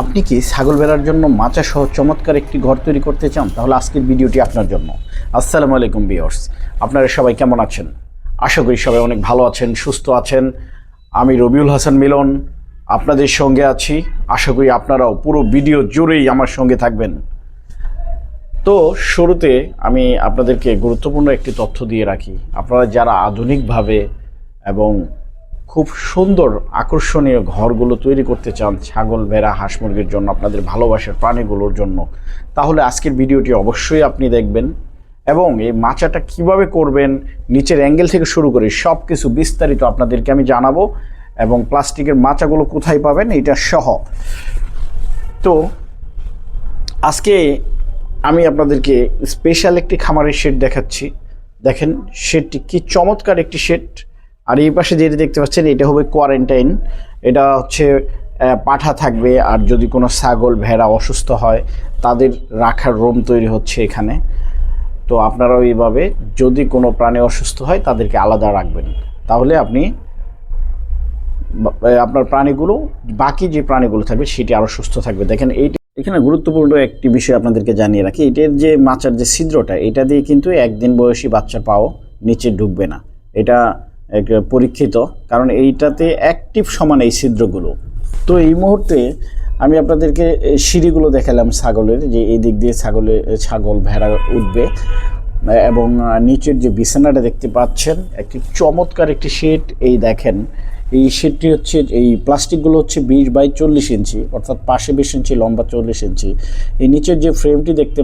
আপনি কি ছাগল বেড়ার জন্য মাচা সহ চমৎকার একটি ঘর তৈরি করতে চান? তাহলে আজকের ভিডিওটি আপনার জন্য। আসসালামু আলাইকুম বিয়র্স আপনারা সবাই কেমন আছেন? আশা করি সবাই অনেক ভালো আছেন, সুস্থ আছেন। আমি রবিউল হাসান মিলন আপনাদের সঙ্গে আছি। আশা করি আপনারাও পুরো ভিডিও জুড়েই আমার সঙ্গে থাকবেন। তো শুরুতে আমি আপনাদেরকে গুরুত্বপূর্ণ একটি তথ্য দিয়ে রাখি। আপনারা যারা আধুনিকভাবে এবং খুব সুন্দর আকর্ষণীয় ঘরগুলো তৈরি করতে চান ছাগল, ভেড়া, হাঁস মুরগির জন্য আপনাদের ভালোবাসার প্রাণীগুলোর জন্য। তাহলে আজকের ভিডিওটি অবশ্যই আপনি দেখবেন এবং এই মাচাটা কীভাবে করবেন, নিচের অ্যাঙ্গেল থেকে শুরু করে সব কিছু বিস্তারিত আপনাদেরকে আমি জানাব এবং প্লাস্টিকের মাচাগুলো কোথায় পাবেন এটা সহ। তো আজকে আমি আপনাদেরকে স্পেশাল একটি খামারের শেড দেখাচ্ছি। দেখেন, শেডটি কি চমৎকার একটি শেড। আর এই পাশে যেটা দেখতে পাচ্ছেন, এটা হবে কোয়ারেন্টাইন এটা হচ্ছে পাঠা থাকবে, আর যদি কোনো ছাগল, ভেড়া অসুস্থ হয়, তাদের রাখার রুম তৈরি হচ্ছে এখানে। তো আপনারাও এইভাবে যদি কোনো প্রাণী অসুস্থ হয়, তাদেরকে আলাদা রাখবেন। তাহলে আপনি আপনার প্রাণীগুলো, বাকি যে প্রাণীগুলো থাকবে, সেটি আরও সুস্থ থাকবে। দেখেন এইটা এখানে গুরুত্বপূর্ণ একটি বিষয় আপনাদেরকে জানিয়ে রাখি। এটার যে মাচার যে ছিদ্রটা, এটা দিয়ে কিন্তু একদিন বয়সী বাচ্চার পাও নিচে ঢুকবে না। এটা পরীক্ষিত, কারণ এইটাতে অ্যাক্টিভ সমান এই ছিদ্রগুলো। তো এই মুহূর্তে আমি আপনাদেরকে সিঁড়িগুলো দেখালাম ছাগলের, যে এই দিক দিয়ে ছাগলে, ছাগল, ভেড়া উঠবে, এবং নিচের যে বিছানাটা দেখতে পাচ্ছেন, একটি চমৎকার একটি শেড এই দেখেন। এই শেডটি হচ্ছে, এই প্লাস্টিকগুলো হচ্ছে বিশ বাই চল্লিশ ইঞ্চি, অর্থাৎ পাশে বিশ ইঞ্চি, লম্বা চল্লিশ ইঞ্চি। এই নিচের যে ফ্রেমটি দেখতে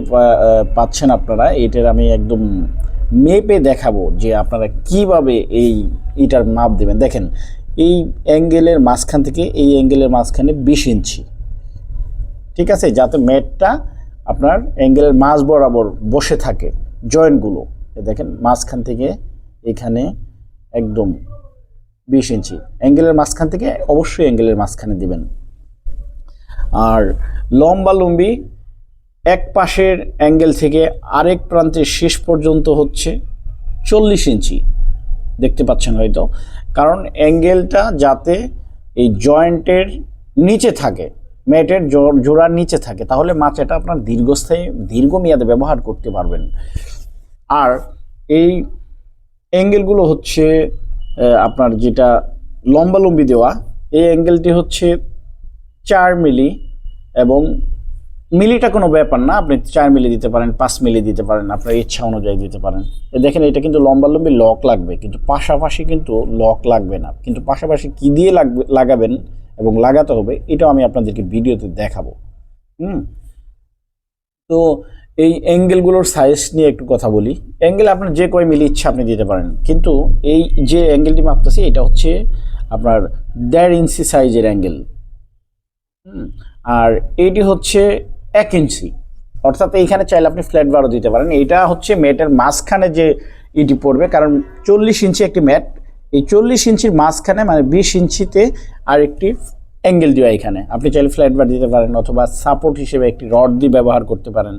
পাচ্ছেন আপনারা, এটার আমি একদম মেপে দেখাবো যে আপনারা কীভাবে এই ইটার মাপ দেবেন। দেখেন, এই অ্যাঙ্গেলের মাঝখান থেকে এই অ্যাঙ্গেলের মাঝখানে বিশ ইঞ্চি। ঠিক আছে? যাতে ম্যাটটা আপনার অ্যাঙ্গেলের মাঝ বরাবর বসে থাকে জয়েন্টগুলো। দেখেন, মাঝখান থেকে এখানে একদম বিশ ইঞ্চি। অ্যাঙ্গেলের মাঝখান থেকে অবশ্যই অ্যাঙ্গেলের মাঝখানে দিবেন। আর লম্বা লম্বি এক পাশের অ্যাঙ্গেল থেকে আরেক প্রান্তের শেষ পর্যন্ত হচ্ছে চল্লিশ ইঞ্চি। দেখতে পাচ্ছেন হয়তো। কারণ অ্যাঙ্গেলটা যাতে এই জয়েন্টের নিচে থাকে, ম্যাটের জোড়ার নিচে থাকে, তাহলে মাচাটা আপনার দীর্ঘস্থায়ী, দীর্ঘমেয়াদে ব্যবহার করতে পারবেন। আর এই অ্যাঙ্গেলগুলো হচ্ছে আপনার যেটা লম্বালম্বি দেওয়া, এই অ্যাঙ্গেলটি হচ্ছে চার মিলি এবং মিলিটা কোনো ব্যাপার না, আপনি চার মিলি দিতে পারেন, পাঁচ মিলি দিতে পারেন, আপনার ইচ্ছা অনুযায়ী দিতে পারেন। দেখেন, এটা কিন্তু লম্বালম্বি লক লাগবে, কিন্তু পাশাপাশি কিন্তু লক লাগবে না। কিন্তু পাশাপাশি কি দিয়ে লাগবে, লাগাবেন এবং লাগাতে হবে, এটাও আমি আপনাদেরকে ভিডিওতে দেখাবো। হুম? তো এই অ্যাঙ্গেলগুলোর সাইজ নিয়ে একটু কথা বলি। অ্যাঙ্গেল আপনার যে কয় মিলি ইচ্ছা আপনি দিতে পারেন। কিন্তু এই যে অ্যাঙ্গেলটি মাপতেছি, এটা হচ্ছে আপনার দেড় ইঞ্চি সাইজের অ্যাঙ্গেল। আর এইটি হচ্ছে এক ইঞ্চি। অর্থাৎ এইখানে চাইলে আপনি ফ্ল্যাট বারও দিতে পারেন। এইটা হচ্ছে ম্যাটের মাঝখানে যে ইটি পড়বে, কারণ চল্লিশ ইঞ্চি একটি ম্যাট। এই চল্লিশ ইঞ্চির মাঝখানে মানে বিশ ইঞ্চিতে আর একটি অ্যাঙ্গেল দেওয়া এখানে। আপনি চাইলে ফ্ল্যাট বার দিতে পারেন অথবা সাপোর্ট হিসেবে একটি রড দিয়ে ব্যবহার করতে পারেন।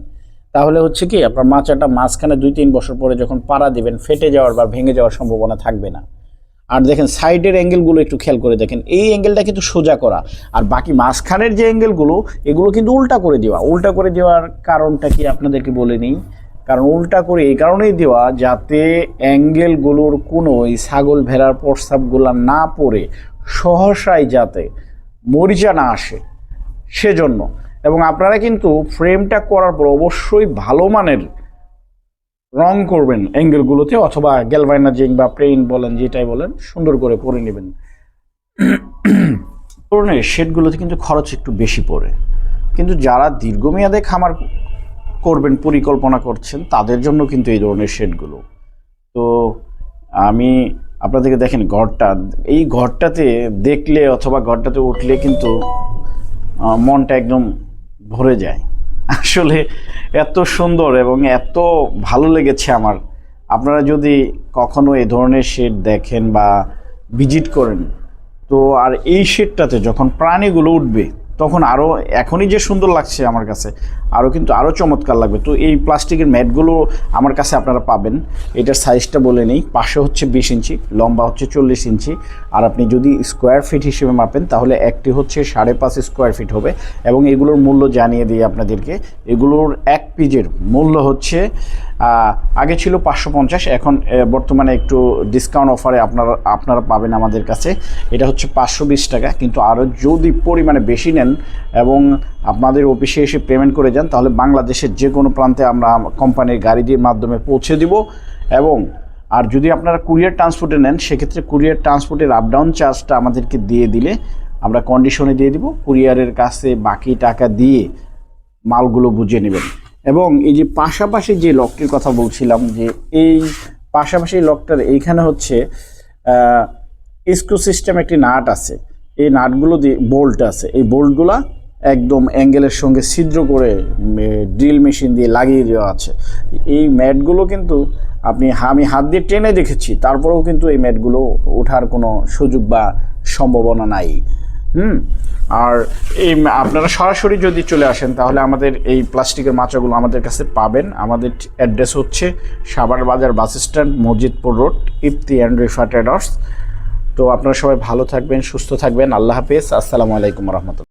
তাহলে হচ্ছে কি, আপনার মাচাটা মাঝখানে দুই তিন বছর পরে যখন পাড়া দিবেন, ফেটে যাওয়ার বা ভেঙে যাওয়ার সম্ভাবনা থাকবে না। আর দেখেন সাইডের অ্যাঙ্গেলগুলো একটু খেয়াল করে দেখেন। এই অ্যাঙ্গেলটা কিন্তু সোজা করা। আর বাকি মাঝখানের যে অ্যাঙ্গেলগুলো এগুলো কিন্তু উল্টা করে দেওয়া। উল্টা করে দেওয়ার কারণটা কি আপনাদেরকে বলে নিই? কারণ উল্টা করে এই কারণেই দেওয়া যাতে অ্যাঙ্গেলগুলোর কোনো এই ছাগল ভেড়ার প্রস্তাবগুলো না পড়ে সহসায় যাতে মরিচা না আসে। সেজন্য। এবং আপনারা কিন্তু ফ্রেমটা করার পর অবশ্যই ভালো মানের রং করবেন অ্যাঙ্গেলগুলোতে অথবা গ্যালভাইনাজিং বা পেইন্ট বলেন, যেটাই বলেন, সুন্দর করে করে নেবেন। ধরনের শেডগুলোতে কিন্তু খরচ একটু বেশি পড়ে। কিন্তু যারা দীর্ঘমেয়াদে খামার করবেন, পরিকল্পনা করছেন, তাদের জন্য কিন্তু এই ধরনের শেডগুলো। তো আমি আপনাদেরকে দেখেন ঘরটা, এই ঘরটাতে দেখলে অথবা ঘরটাতে উঠলে কিন্তু মনটা একদম ভরে যায়। আসলে এত সুন্দর এবং এত ভালো লেগেছে আমার। আপনারা যদি কখনো এই ধরনের শেড দেখেন বা ভিজিট করেন, তো আর এই শেডটাতে যখন প্রাণীগুলো উঠবে তখন আরও এখনই যে সুন্দর লাগছে আমার কাছে আরও কিন্তু আরও চমৎকার লাগবে। তো এই প্লাস্টিকের ম্যাটগুলো আমার কাছে আপনারা পাবেন। এটার সাইজটা বলে নেই, পাশে হচ্ছে বিশ ইঞ্চি, লম্বা হচ্ছে চল্লিশ ইঞ্চি। আর আপনি যদি স্কোয়ার ফিট হিসেবে মাপেন, তাহলে একটি হচ্ছে সাড়ে পাঁচ স্কোয়ার ফিট হবে। এবং এগুলোর মূল্য জানিয়ে দিই আপনাদেরকে, এগুলোর এক পিজের মূল্য হচ্ছে আগে ছিল পাঁচশো পঞ্চাশ, এখন বর্তমানে একটু ডিসকাউন্ট অফারে আপনারা আপনারা পাবেন আমাদের কাছে। এটা হচ্ছে পাঁচশো বিশ টাকা, কিন্তু আরও যদি পরিমাণে বেশি নেন এবং আপনাদের অফিসে এসে পেমেন্ট করে যান, তাহলে বাংলাদেশের যে কোনো প্রান্তে আমরা কোম্পানির গাড়ির মাধ্যমে পৌঁছে দিব। এবং, আর যদি আপনারা কুরিয়ার ট্রান্সপোর্টে নেন, সেক্ষেত্রে কুরিয়ার ট্রান্সপোর্টের আপ ডাউন চার্জটা আমাদেরকে দিয়ে দিলে আমরা কন্ডিশনে দিয়ে দিব। কুরিয়ারের কাছে বাকি টাকা দিয়ে মালগুলো বুঝে নেবেন। এবং এই যে পাশাপাশি যে লকটির কথা বলছিলাম যে এই পাশাপাশি লকটার এইখানে হচ্ছে স্ক্রু সিস্টেম একটি নাট আছে। এই নাটগুলো দিয়ে বোল্ট আছে। এই বোল্টগুলা একদম অ্যাঙ্গেলের সঙ্গে ছিদ্র করে ড্রিল মেশিন দিয়ে লাগিয়ে দেওয়া আছে। এই ম্যাটগুলো কিন্তু আপনি আমি হাত দিয়ে টেনে দেখেছি, তারপরেও কিন্তু এই ম্যাটগুলো ওঠার কোনো সুযোগ বা সম্ভাবনা নাই। হুম? আর এই আপনারা সরাসরি যদি চলে আসেন, তাহলে আমাদের এই প্লাস্টিকের মাচাগুলো আমাদের কাছে পাবেন। আমাদের অ্যাড্রেস হচ্ছে Sabar Bazar bus stand Masjidpur road, Ifti and Rifa traders. তো আপনারা সবাই ভালো থাকবেন, সুস্থ থাকবেন। আল্লাহ হাফেজ। আসসালামু আলাইকুম রহমতুল্লাহ।